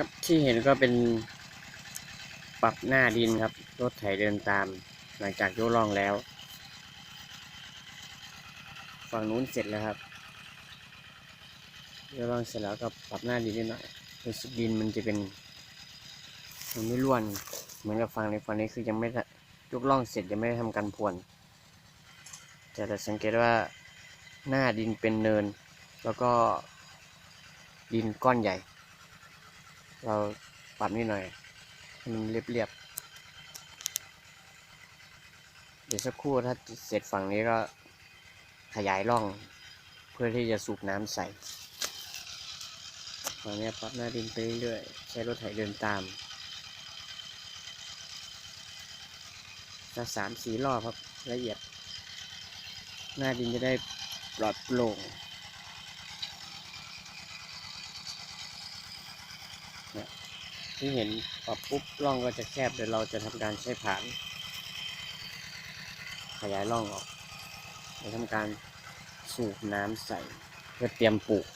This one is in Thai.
ครับที่เห็นก็เป็นปรับหน้าดินครับ รถไถเดินตาม หลังจากยกล่องแล้ว ฝั่งนู้นเสร็จแล้วครับยกล่องเสร็จแล้วก็ปรับหน้าดินนิดหน่อยรู้สึกดินมันจะเป็นมันไม่ร่วน เหมือนกับฝั่งในฝั่งนี้คือยังไม่ยกล่องเสร็จยังไม่ได้ทำการพรวนแต่แต่สังเกตว่าหน้าดินเป็นเนิน แล้วก็ดินก้อนใหญ่ เราปรับนิดหน่อยให้มันเรียบๆเดี๋ยวสักครู่ถ้าเสร็จฝั่งนี้ก็ขยายร่อง เพื่อที่จะสูบน้ำใส่ฝั่งนี้ปรับหน้าดินไปเรื่อยๆใช้รถไถเดินตามถ้าสามสี่รอบครับละเอียด หน้าดินจะได้ปลอดโปร่ง ที่เห็นปรับปุ๊บร่องก็จะแคบเดี๋ยวเราจะทำการใช้ผาน ขยายร่องออกจะทำการสูบน้ำใส่เพื่อเตรียมปลูก